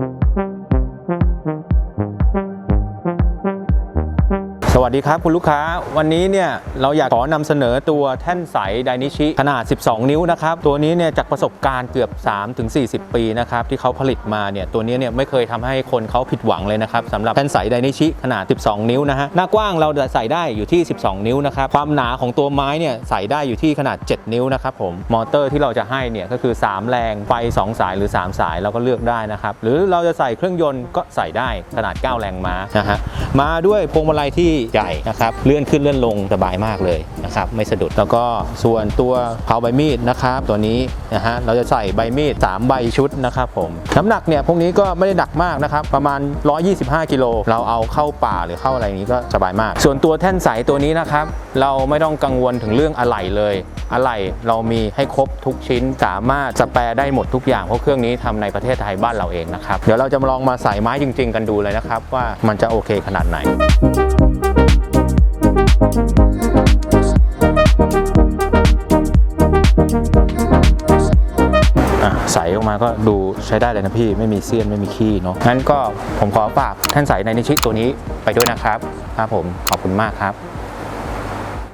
Thank you. สวัสดีครับคุณลูกค้าวันนี้เนี่ยเราอยากขอนำเสนอตัวแท่นใสไดนิชิขนาด 12 นิ้วนะครับ ตัวนี้เนี่ยจากประสบการณ์เกือบ 3-40 ปีนะครับที่เขาผลิตมาเนี่ยตัวนี้เนี่ยไม่เคยทำให้คนเขาผิดหวังเลยนะครับสำหรับแท่นใสไดนิชิขนาด 12 นิ้วนะฮะหน้ากว้างเราใส่ได้อยู่ที่ 12 นิ้วนะครับความหนาของตัวไม้เนี่ยใส่ได้อยู่ที่ขนาด 7 นิ้วนะครับผมมอเตอร์ที่เราจะให้เนี่ยก็คือ 3 แรงไฟ 2 สายหรือ 3 สายเราก็เลือกได้นะครับหรือเราจะใส่เครื่องยนต์ก็ใส่ได้ขนาด 9 แรงม้านะฮะมาด้วยพวงมาลัยที่ใหญ่นะครับเลื่อนขึ้นเลื่อนลงสบายมากเลยนะครับไม่สะดุดแล้วก็ส่วนตัวเผาใบมีดนะครับตัวนี้นะฮะเราจะใส่ใบมีด3ใบชุดนะครับผมน้ำหนักเนี่ยพวกนี้ก็ไม่ได้หนักมากนะครับประมาณ 125 กิโลเราเอาเข้าป่าหรือเข้าอะไรนี้ก็สบายมาก ส่วนตัวแท่นใสตัวนี้นะครับเราไม่ต้องกังวลถึงเรื่องอะไหล่เลยอะไหล่เรามีให้ครบทุกชิ้นสามารถสแปรได้หมดทุกอย่างเพราะเครื่องนี้ทำในประเทศไทยบ้านเราเองนะครับเดี๋ยวเราจะมาลองมาใส่ไม้จริง ๆ กันดูเลยนะครับว่ามันจะโอเคขนาดไหน ใสออกมาก็ดูใช้ได้เลยนะพี่ไม่มีเสี้ยนไม่มีขี้เนาะงั้นก็ผมขอฝากท่านใสในนิชิตตัวนี้ไปด้วยนะครับครับผมขอบคุณมากครับ